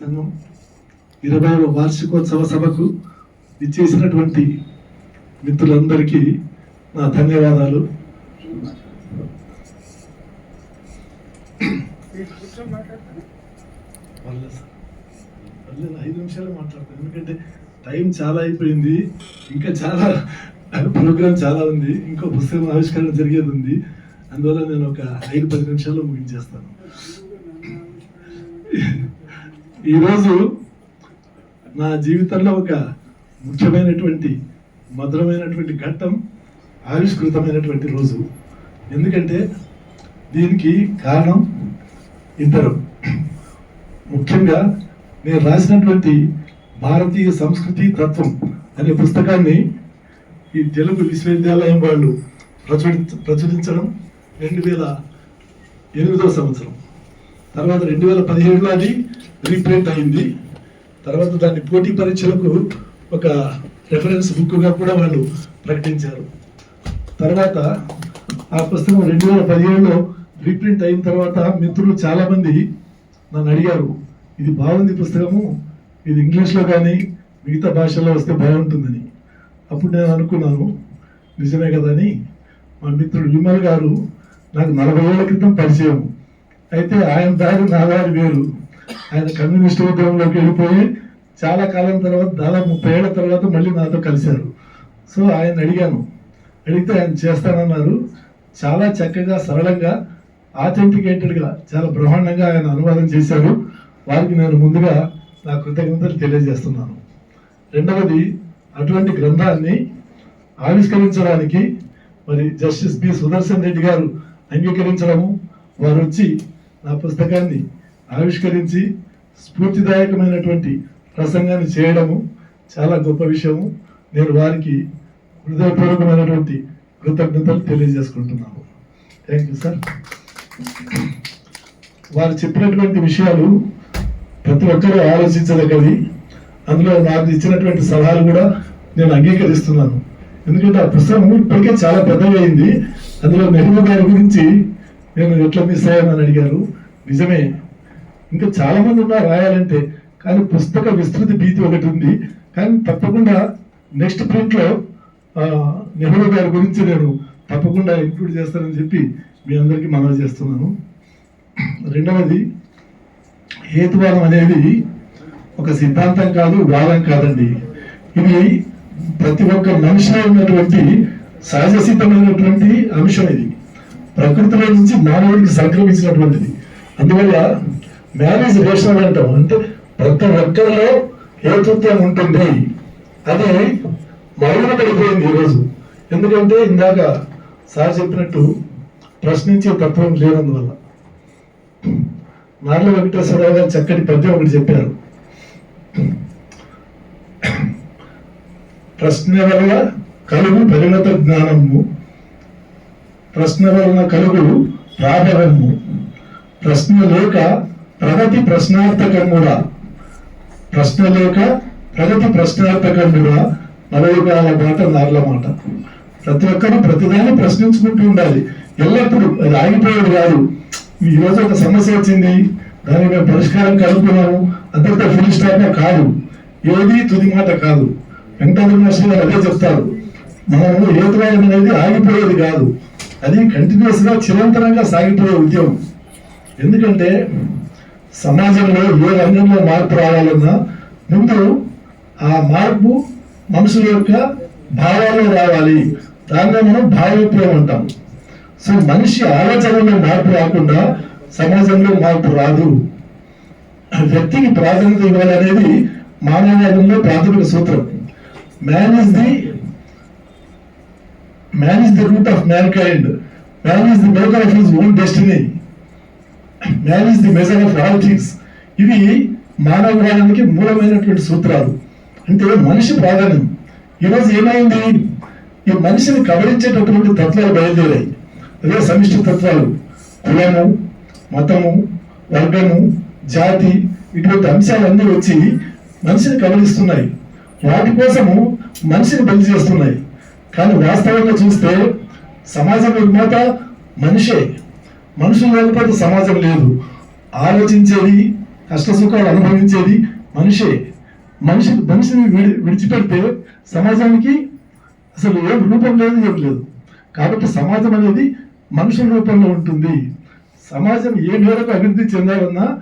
సంఘం వార్షికోత్సవ సభకు ఇచ్చేసినటువంటి మిత్రులందరికీ నా ధన్యవాదాలు. పర్లేదు, ఐదు నిమిషాలు మాట్లాడతాను. ఎందుకంటే టైం చాలా అయిపోయింది. ఇంకా చాలా ప్రోగ్రామ్ చాలా ఉంది. ఇంకో పుస్తకం ఆవిష్కరణ జరిగేది ఉంది. అందువల్ల నేను ఒక ఐదు పది నిమిషాల్లో ముగించేస్తాను. ఈరోజు నా జీవితంలో ఒక ముఖ్యమైనటువంటి మధురమైనటువంటి ఘట్టం ఆవిష్కృతమైనటువంటి రోజు. ఎందుకంటే దీనికి కారణం ఇద్దరు. ముఖ్యంగా నేను రాసినటువంటి భారతీయ సంస్కృతి తత్వం అనే పుస్తకాన్ని ఈ తెలుగు విశ్వవిద్యాలయం వాళ్ళు ప్రచురి ప్రచురించడం రెండు వేల ఎనిమిదవ సంవత్సరం. తర్వాత రెండు వేల పదిహేడులో అది రీప్రింట్ అయింది. తర్వాత దాన్ని పోటీ పరీక్షలకు ఒక రెఫరెన్స్ బుక్గా కూడా వాళ్ళు ప్రకటించారు. తర్వాత ఆ పుస్తకం రెండు వేల పదిహేడులో రీప్రింట్ అయిన తర్వాత మిత్రులు చాలామంది నన్ను అడిగారు ఇది బాగుంది పుస్తకము ఇది ఇంగ్లీష్లో కానీ మిగతా భాషల్లో వస్తే బాగుంటుందని. అప్పుడు నేను అనుకున్నాను నిజమే కదా అని. మా మిత్రుడు విమల్ గారు నాకు నలభై ఏళ్ళ క్రితం పరిచయం. అయితే ఆయన దారి నా దారి వేరు. ఆయన కమ్యూనిస్ట్ ఉద్యమంలోకి వెళ్ళిపోయి చాలా కాలం తర్వాత దాదాపు ముప్పై ఏళ్ళ తర్వాత మళ్ళీ నాతో కలిశారు. సో ఆయన అడిగాను. అడిగితే ఆయన చేస్తానన్నారు. చాలా చక్కగా సరళంగా ఆథెంటికేటెడ్గా చాలా బ్రహ్మాండంగా ఆయన అనువాదం చేశారు. వారికి నేను ముందుగా నా కృతజ్ఞతలు తెలియజేస్తున్నాను. రెండవది అటువంటి గ్రంథాన్ని ఆవిష్కరించడానికి మరి జస్టిస్ బి సుదర్శన్ రెడ్డి గారు అంగీకరించడము. వారు వచ్చి నా పుస్తకాన్ని ఆవిష్కరించి స్ఫూర్తిదాయకమైనటువంటి ప్రసంగాన్ని చేయడము చాలా గొప్ప విషయము. నేను వారికి హృదయపూర్వకమైనటువంటి కృతజ్ఞతలు తెలియజేసుకుంటున్నాను. థ్యాంక్ యూ సార్ వారు చెప్పినటువంటి విషయాలు ప్రతి ఒక్కరూ ఆలోచించదగ్గది అందులో నాకు ఇచ్చినటువంటి సలహాలు కూడా నేను అంగీకరిస్తున్నాను. ఎందుకంటే ఆ పుస్తకం ఇప్పటికే చాలా పెద్దవి అయింది అందులో నెహ్రూ గారి గురించి నేను ఎట్లా మిస్ అయ్యానని అడిగారు. నిజమే ఇంకా చాలా మంది ఉన్నారు రాయాలంటే కానీ పుస్తక విస్తృతి భీతి ఒకటి ఉంది. కానీ తప్పకుండా నెక్స్ట్ ప్రింట్లో నెహ్రూ గారి గురించి నేను తప్పకుండా ఇంక్లూడ్ చేస్తానని చెప్పి మీ అందరికీ మనవి చేస్తున్నాను. రెండవది హేతువాదం అనేది ఒక సిద్ధాంతం కాదు వాదం కాదండి. ఇది ప్రతి ఒక్క మనిషిలో ఉన్నటువంటి సహజ సిద్ధమైనటువంటి అంశం ఇది. ప్రకృతిలో నుంచి మానవుడికి సంక్రమించినటువంటిది. అందువల్ల మ్యారేజ్ రేషన్ అంటాం అంటే ప్రతి ఒక్కరిలో ఏతృత్వం ఉంటుంది. అది మరుగున పడిపోయింది ఈరోజు. ఎందుకంటే ఇందాక సార్ చెప్పినట్టు ప్రశ్నించే తత్వం లేనందువల్ల. నార్ల వెంకటేశ్వరరావు గారు చక్కటి పద్యం ఒకటి చెప్పారు. ప్రశ్న వల్ల కలుగు పరిణత జ్ఞానము. ప్రశ్న వలన కలుగు ప్రాభవము ప్రశ్న లేక ప్రగతి ప్రశ్నార్థకముడా ప్రశ్న లేక ప్రగతి ప్రశ్నార్థకముడా నవయుగాల మాట నార్ల మాట. ప్రతి ఒక్కరు ప్రతిదాన్ని ప్రశ్నించుకుంటూ ఉండాలి. ఎల్లప్పుడూ అది ఆగిపోయేది కాదు. ఈరోజు రోజు ఒక సమస్య వచ్చింది. దానికి మేము పరిష్కారం కనుక్కున్నాము. అంతటితో ఫుల్ స్టాప్ కాదు. ఏది తుది మాట కాదు. వెంకటేశ్వర మాస్టర్ గారు అదే చెప్తారు. మనము ఏతురాయం అనేది ఆగిపోయేది కాదు. అది కంటిన్యూస్గా చిరంతరంగా సాగిపోయే ఉద్యమం. ఎందుకంటే సమాజంలో ఏ రంగంలో మార్పు రావాలన్నా ముందు ఆ మార్పు మనుషుల యొక్క భావాల్లో రావాలి. దాన్నే మనం భావోద్యమం అంటాం. సో మనిషి ఆలోచనలో మార్పు రాకుండా సమాజంలో మార్పు రాదు. వ్యక్తికి ప్రాధాన్యత ఇవ్వాలనేది మానవవాదంలో ప్రాథమిక సూత్రం. Man is the man is the root of mankind man is the maker of his own destiny man is the measure of all things ఇవి మానవవాదానికి మూలమైనటువంటి సూత్రాలు. అంటే మనిషి ప్రాధాన్యం. ఈరోజు ఏమైంది? ఈ మనిషిని కబలించేటటువంటి తత్వాలు బయలుదేరాయి. అదే సమిష్టి తత్వాలు. కులము మతము వర్గము జాతి ఇటువంటి అంశాలన్నీ వచ్చి మనిషిని కబలిస్తున్నాయి. వాటి కోసము మనిషిని బలి చేస్తున్నాయి. కానీ వాస్తవంగా చూస్తే సమాజ నిర్మాత మనిషే. మనుషులు లేకపోతే సమాజం లేదు. ఆలోచించేది కష్ట సుఖాలు అనుభవించేది మనిషే. మనిషి మనిషిని విడి విడిచిపెడితే సమాజానికి అసలు ఏం రూపం లేదు ఏం లేదు. కాబట్టి సమాజం అనేది మనుషుల రూపంలో ఉంటుంది. సమాజం ఏ మేరకు అభివృద్ధి చెందాలన్నా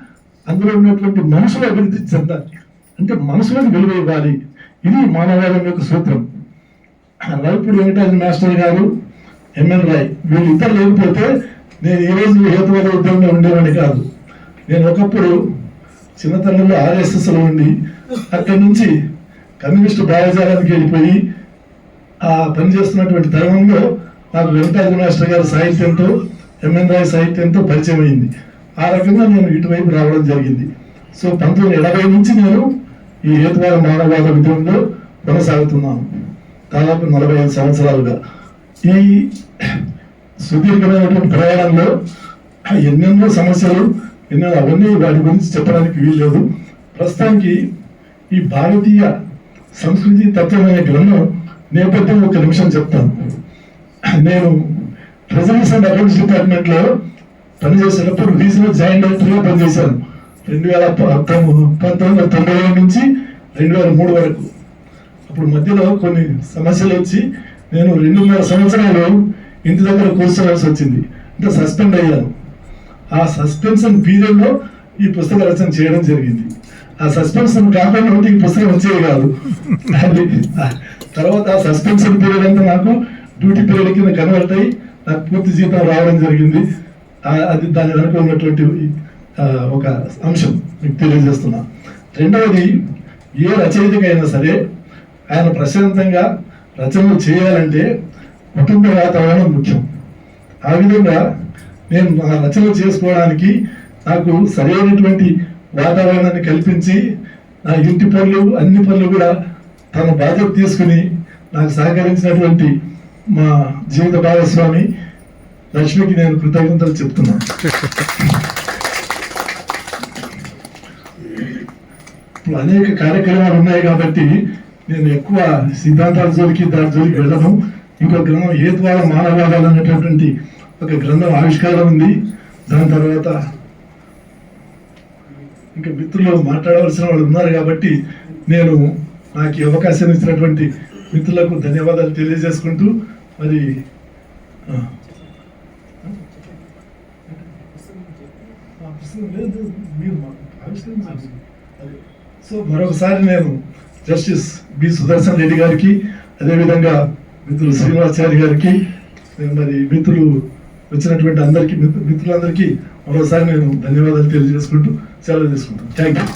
అందులో ఉన్నటువంటి మనుషులు అభివృద్ధి చెందాలి. అంటే మనుషులకు విలువ ఇవ్వాలి. ఇది మానవాళం యొక్క సూత్రం. రైపుడు వెంకటరాజు మాస్టర్ గారు ఎంఎన్ రాయ్ వీళ్ళు ఇద్దరు లేకపోతే నేను ఈ రోజు హేతువాద ఉద్యమంలో ఉండేవాడిని కాదు. నేను ఒకప్పుడు చిన్నతనంలో ఆర్ఎస్ఎస్లో ఉండి అక్కడి నుంచి కమ్యూనిస్టు భావజాలానికి వెళ్ళిపోయి ఆ పని చేస్తున్నటువంటి తరుణంలో నాకు వెంకటాద్రి మాస్టర్ గారి సాహిత్యంతో ఎంఎన్ రాయ్ సాహిత్యంతో పరిచయం అయింది. ఆ రకంగా నేను ఇటువైపు రావడం జరిగింది. సో పంతొమ్మిది ఎనభై నుంచి నేను ఈ హేతువాద మానవవాద ఉద్యమంలో కొనసాగుతున్నాను. దాదాపు నలభై ఐదు సంవత్సరాలుగా. ఈ సుదీర్ఘమైనటువంటి ప్రయాణంలో ఎన్నెన్నో సమస్యలు ఎన్నో అవన్నీ వాటి గురించి చెప్పడానికి వీల్లేదు. ప్రస్తుతానికి ఈ భారతీయ సంస్కృతి తత్వమైన గ్రంథం నేపథ్యం ఒక నిమిషం చెప్తాను. నేను ట్రెజరీస్ అండ్ అకౌంట్స్ డిపార్ట్మెంట్లో పనిచేసేటప్పుడు రీజనల్ జాయింట్ డైరెక్టర్ పనిచేశాను రెండు వేల పంతొమ్మిది వందల తొంభై ఏడు నుంచి రెండు వేల మూడు వరకు. అప్పుడు మధ్యలో కొన్ని సమస్యలు వచ్చి నేను రెండున్నర సంవత్సరాలు ఇంటి దగ్గర కూర్చోవలసి వచ్చింది. అంటే సస్పెండ్ అయ్యాను ఆ సస్పెన్షన్ పీరియడ్లో ఈ పుస్తక రచన చేయడం జరిగింది. ఆ సస్పెన్షన్ కాకుండా ఉంటే ఈ పుస్తకం వచ్చేది కాదు. తర్వాత ఆ సస్పెన్షన్ పీరియడ్ అంతా నాకు డ్యూటీ పీరియడ్ కింద కన్వర్ట్ అయ్యి నాకు పూర్తి జీతం రావడం జరిగింది. అది దాని వెనక ఉన్నటువంటి ఒక అంశం మీకు తెలియజేస్తున్నా. రెండవది ఏ రచయితకైనా సరే ఆయన ప్రశాంతంగా రచనలు చేయాలంటే కుటుంబ వాతావరణం ముఖ్యం. ఆ విధంగా నేను నా రచనలు చేసుకోవడానికి నాకు సరైనటువంటి వాతావరణాన్ని కల్పించి నా ఇంటి పనులు అన్ని పనులు కూడా తన బాధ్యత తీసుకుని నాకు సహకరించినటువంటి మా జీవిత భాగస్వామి లక్ష్మికి నేను కృతజ్ఞతలు చెప్తున్నాను. ఇప్పుడు అనేక కార్యక్రమాలు ఉన్నాయి కాబట్టి నేను ఎక్కువ సిద్ధాంతాల జోలికి దాని జోలికి వెళ్ళను. ఇంకో గ్రంథం ఏ ద్వారా మానవాదాలు అనేటటువంటి ఒక గ్రంథం ఆవిష్కారం ఉంది. దాని తర్వాత ఇంకా మిత్రులు మాట్లాడవలసిన వాళ్ళు ఉన్నారు కాబట్టి నేను నాకు అవకాశం ఇచ్చినటువంటి మిత్రులకు ధన్యవాదాలు తెలియజేసుకుంటూ మరి సో మరొకసారి నేను జస్టిస్ బి సుదర్శన్ రెడ్డి గారికి అదేవిధంగా మిత్రులు శ్రీనివాచారి గారికి నేను మరి మిత్రులు వచ్చినటువంటి అందరికీ మిత్రులందరికీ మరోసారి నేను ధన్యవాదాలు తెలియజేసుకుంటూ సెలవు తీసుకుంటాను. Thank you